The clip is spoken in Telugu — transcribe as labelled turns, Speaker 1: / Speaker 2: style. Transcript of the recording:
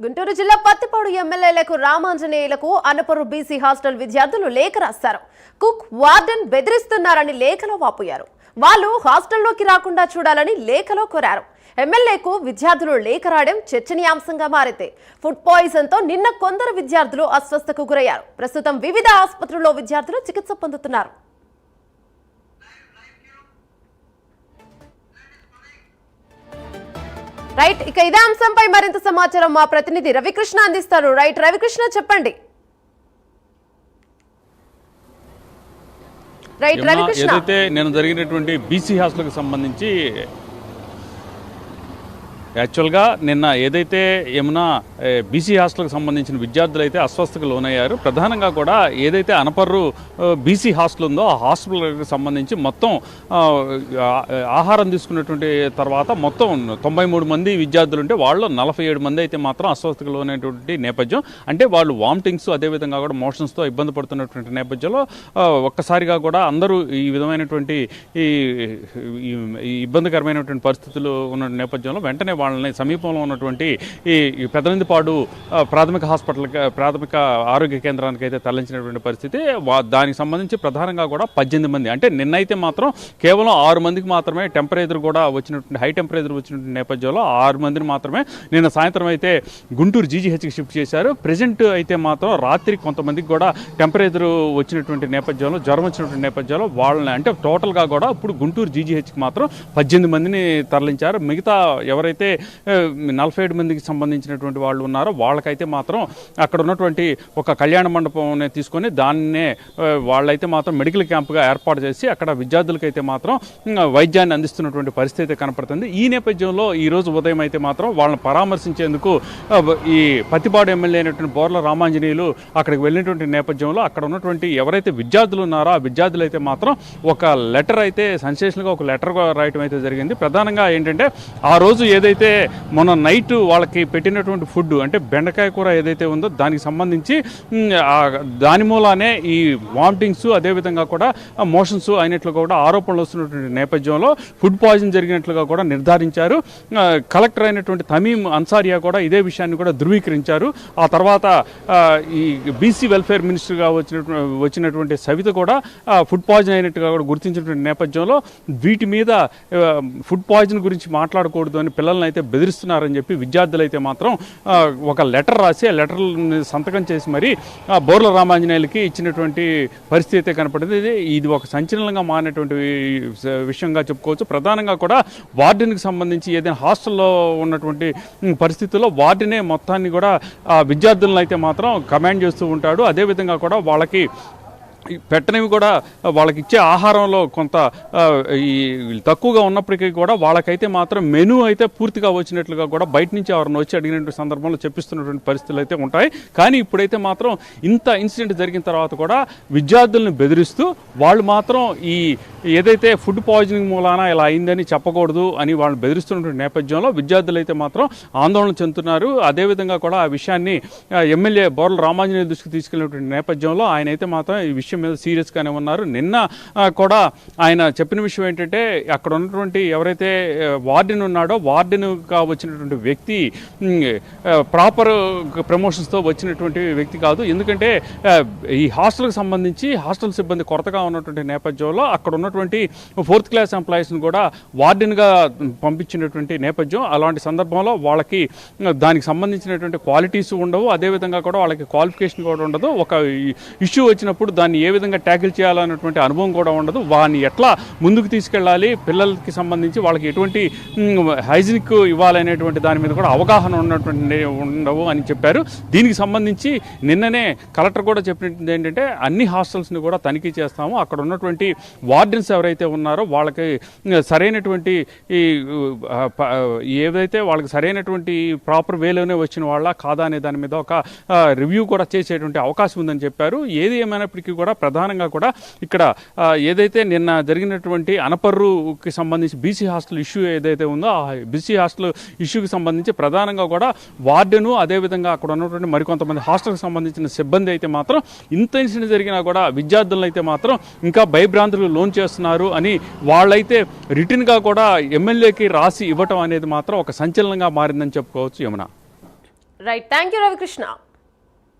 Speaker 1: గుంటూరు జిల్లా పత్తిపాడు ఎమ్మెల్యేలకు రామాంజనేయులకు అనపరు బీసీ హాస్టల్ విద్యార్థులు లేఖ రాస్తారు కుక్ వార్డెన్ బెదిరిస్తున్నారని లేఖలో వాపోయారు. వాళ్ళు హాస్టల్లోకి రాకుండా చూడాలని లేఖలో కోరారు. ఎమ్మెల్యేకు విద్యార్థులు లేఖ రాయడం చర్చనీయాంశంగా మారితే ఫుడ్ పాయిజన్తో నిన్న కొందరు విద్యార్థులు అస్వస్థకు గురయ్యారు. ప్రస్తుతం వివిధ ఆసుపత్రుల్లో విద్యార్థులు చికిత్స పొందుతున్నారు. రైట్ ఇక ఇదే అంశంపై మరింత సమాచారం మా ప్రతినిధి రవికృష్ణ అందిస్తారు. రైట్ రవికృష్ణ చెప్పండి. రైట్ రవికృష్ణ.
Speaker 2: ఏదైతే నేను జరిగినటువంటి బీసీ హాస్టల్కి సంబంధించి యాక్చువల్గా నిన్న ఏదైతే ఏమన్నా బీసీ హాస్టల్కి సంబంధించిన విద్యార్థులు అయితే అస్వస్థకు లోనయ్యారు ప్రధానంగా కూడా ఏదైతే అనపర్రు బీసీ హాస్టల్ ఉందో ఆ హాస్టల్కి సంబంధించి మొత్తం ఆహారం తీసుకున్నటువంటి తర్వాత మొత్తం తొంభై మూడు మంది విద్యార్థులు ఉంటే వాళ్ళు నలభై ఏడు మంది అయితే మాత్రం అస్వస్థకు లోనైనటువంటి నేపథ్యం. అంటే వాళ్ళు వామిటింగ్స్ అదేవిధంగా కూడా మోషన్స్తో ఇబ్బంది పడుతున్నటువంటి నేపథ్యంలో ఒక్కసారిగా కూడా అందరూ ఈ విధమైనటువంటి ఈ ఇబ్బందికరమైనటువంటి పరిస్థితులు ఉన్న నేపథ్యంలో వెంటనే వాళ్ళని సమీపంలో ఉన్నటువంటి ఈ పెదనందిపాడు ప్రాథమిక హాస్పిటల్ ప్రాథమిక ఆరోగ్య కేంద్రానికి అయితే తరలించినటువంటి పరిస్థితి దానికి సంబంధించి ప్రధానంగా కూడా పద్దెనిమిది మంది. అంటే నిన్నైతే మాత్రం కేవలం ఆరు మందికి మాత్రమే టెంపరేచర్ కూడా వచ్చినటువంటి హై టెంపరేచర్ వచ్చినటువంటి నేపథ్యంలో ఆరు మందిని మాత్రమే నిన్న సాయంత్రం అయితే గుంటూరు జీజీహెచ్కి షిఫ్ట్ చేశారు. ప్రజెంట్ అయితే మాత్రం రాత్రి కొంతమందికి కూడా టెంపరేచర్ వచ్చినటువంటి నేపథ్యంలో జ్వరం వచ్చినటువంటి నేపథ్యంలో వాళ్ళని అంటే టోటల్గా కూడా ఇప్పుడు గుంటూరు జీజీహెచ్కి మాత్రం పద్దెనిమిది మందిని తరలించారు. మిగతా ఎవరైతే నలభై ఏడు మందికి సంబంధించినటువంటి వాళ్ళు ఉన్నారో వాళ్ళకైతే మాత్రం అక్కడ ఉన్నటువంటి ఒక కళ్యాణ మండపం తీసుకొని దాన్నే వాళ్ళైతే మాత్రం మెడికల్ క్యాంప్గా ఏర్పాటు చేసి అక్కడ విద్యార్థులకైతే మాత్రం వైద్యాన్ని అందిస్తున్నటువంటి పరిస్థితి కనపడుతుంది. ఈ నేపథ్యంలో ఈ రోజు ఉదయం అయితే మాత్రం వాళ్ళని పరామర్శించేందుకు ఈ పత్తిపాడు ఎమ్మెల్యే అయినటువంటి బోర్ల రామాంజనేయులు అక్కడికి వెళ్ళినటువంటి నేపథ్యంలో అక్కడ ఉన్నటువంటి ఎవరైతే విద్యార్థులు ఉన్నారో ఆ విద్యార్థులు అయితే మాత్రం ఒక లెటర్ అయితే సెన్సేషన్గా ఒక లెటర్ రాయటం అయితే జరిగింది. ప్రధానంగా ఏంటంటే ఆ రోజు ఏదైతే మొన్న నైట్ వాళ్ళకి పెట్టినటువంటి ఫుడ్ అంటే బెండకాయ కూర ఏదైతే ఉందో దానికి సంబంధించి దాని మూలానే ఈ వామిటింగ్స్ అదేవిధంగా కూడా మోషన్స్ అయినట్లుగా కూడా ఆరోపణలు వస్తున్నటువంటి నేపథ్యంలో ఫుడ్ పాయిజన్ జరిగినట్లుగా కూడా నిర్ధారించారు. కలెక్టర్ అయినటువంటి తమీం అన్సారియా కూడా ఇదే విషయాన్ని కూడా ధృవీకరించారు. ఆ తర్వాత ఈ బీసీ వెల్ఫేర్ మినిస్టర్గా వచ్చినటువంటి వచ్చినటువంటి సవిత కూడా ఫుడ్ పాయిజన్ అయినట్టుగా కూడా గుర్తించినటువంటి నేపథ్యంలో వీటి మీద ఫుడ్ పాయిజన్ గురించి మాట్లాడకూడదు అని పిల్లల్ని అయితే బెదిరిస్తున్నారని చెప్పి విద్యార్థులు అయితే మాత్రం ఒక లెటర్ రాసి ఆ లెటర్ సంతకం చేసి మరి ఆ, బోర్ల రామాంజనేయులకి ఇచ్చినటువంటి పరిస్థితి అయితే కనపడింది. ఇది ఇది ఒక సంచలనంగా మారినటువంటి విషయంగా చెప్పుకోవచ్చు. ప్రధానంగా కూడా వార్డెన్కి సంబంధించి ఏదైనా హాస్టల్లో ఉన్నటువంటి పరిస్థితుల్లో వార్డెనే మొత్తాన్ని కూడా ఆ విద్యార్థులను అయితే మాత్రం కమాండ్ చేస్తూ ఉంటాడు. అదేవిధంగా కూడా వాళ్ళకి పెట్టనివి కూడా వాళ్ళకి ఇచ్చే ఆహారంలో కొంత ఈ తక్కువగా ఉన్నప్పటికీ కూడా వాళ్ళకైతే మాత్రం మెనూ అయితే పూర్తిగా వచ్చినట్లుగా కూడా బయట నుంచి ఎవరిని వచ్చి అడిగినటువంటి సందర్భంలో చెప్పిస్తున్నటువంటి పరిస్థితులు అయితే ఉంటాయి. కానీ ఇప్పుడైతే మాత్రం ఇంత ఇన్సిడెంట్ జరిగిన తర్వాత కూడా విద్యార్థులను బెదిరిస్తూ వాళ్ళు మాత్రం ఈ ఏదైతే ఫుడ్ పాయిజనింగ్ మూలాన ఇలా అయిందని చెప్పకూడదు అని వాళ్ళు బెదిరిస్తున్నటువంటి నేపథ్యంలో విద్యార్థులు అయితే మాత్రం ఆందోళన చెందుతున్నారు. అదేవిధంగా కూడా ఆ విషయాన్ని ఎమ్మెల్యే బోర్ల రామాంజనేయ దృష్టికి తీసుకెళ్ళినటువంటి నేపథ్యంలో ఆయన అయితే మాత్రం ఈ విషయం మీద సీరియస్గానే ఉన్నారు. నిన్న కూడా ఆయన చెప్పిన విషయం ఏంటంటే అక్కడ ఉన్నటువంటి ఎవరైతే వార్డెన్ ఉన్నాడో వార్డెన్గా వచ్చినటువంటి వ్యక్తి ప్రాపర్ ప్రమోషన్స్తో వచ్చినటువంటి వ్యక్తి కాదు. ఎందుకంటే ఈ హాస్టల్కి సంబంధించి హాస్టల్ సిబ్బంది కొరతగా ఉన్నటువంటి నేపథ్యంలో అక్కడ ఉన్నటువంటి ఫోర్త్ క్లాస్ ఎంప్లాయీస్ని కూడా వార్డెన్గా పంపించినటువంటి నేపథ్యం. అలాంటి సందర్భంలో వాళ్ళకి దానికి సంబంధించినటువంటి క్వాలిటీస్ ఉండవు. అదేవిధంగా కూడా వాళ్ళకి క్వాలిఫికేషన్ కూడా ఉండదు. ఒక ఇష్యూ వచ్చినప్పుడు దాన్ని ఏ ఏ విధంగా ట్యాకిల్ చేయాలన్నటువంటి అనుభవం కూడా ఉండదు. వాడిని ఎట్లా ముందుకు తీసుకెళ్ళాలి పిల్లలకి సంబంధించి వాళ్ళకి ఎటువంటి హైజినిక్ ఇవ్వాలనేటువంటి దాని మీద కూడా అవగాహన ఉన్నటువంటి ఉండవు అని చెప్పారు. దీనికి సంబంధించి నిన్ననే కలెక్టర్ కూడా చెప్పినది ఏంటంటే అన్ని హాస్టల్స్ని కూడా తనిఖీ చేస్తాము. అక్కడ ఉన్నటువంటి వార్డెన్స్ ఎవరైతే ఉన్నారో వాళ్ళకి సరైనటువంటి ఈ ప- ఏదైతే వాళ్ళకి సరైనటువంటి ప్రాపర్ వేలోనే వచ్చిన వాళ్ళ కాదా అనే దాని మీద ఒక రివ్యూ కూడా చేసేటువంటి అవకాశం ఉందని చెప్పారు. ఏది ఏమైనప్పటికీ కూడా ప్రధానంగా కూడా ఇక్కడ ఏదైతే నిన్న జరిగినటువంటి అనపర్రుకి సంబంధించి బీసీ హాస్టల్ ఇష్యూ ఏదైతే ఉందో ఆ బీసీ హాస్టల్ ఇష్యూకి సంబంధించి ప్రధానంగా కూడా వార్డెను అదేవిధంగా అక్కడ ఉన్నటువంటి మరికొంతమంది హాస్టల్కి సంబంధించిన సిబ్బంది అయితే మాత్రం ఇంత ఇన్సిడెంట్ జరిగినా కూడా విద్యార్థులను అయితే మాత్రం ఇంకా భయభ్రాంతులు లోన్ చేస్తున్నారు అని వాళ్ళైతే రిటర్న్గా కూడా ఎమ్మెల్యేకి రాసి ఇవ్వటం అనేది మాత్రం ఒక సంచలనంగా మారిందని చెప్పుకోవచ్చు Yamuna.
Speaker 1: Right thank you Ravikrishna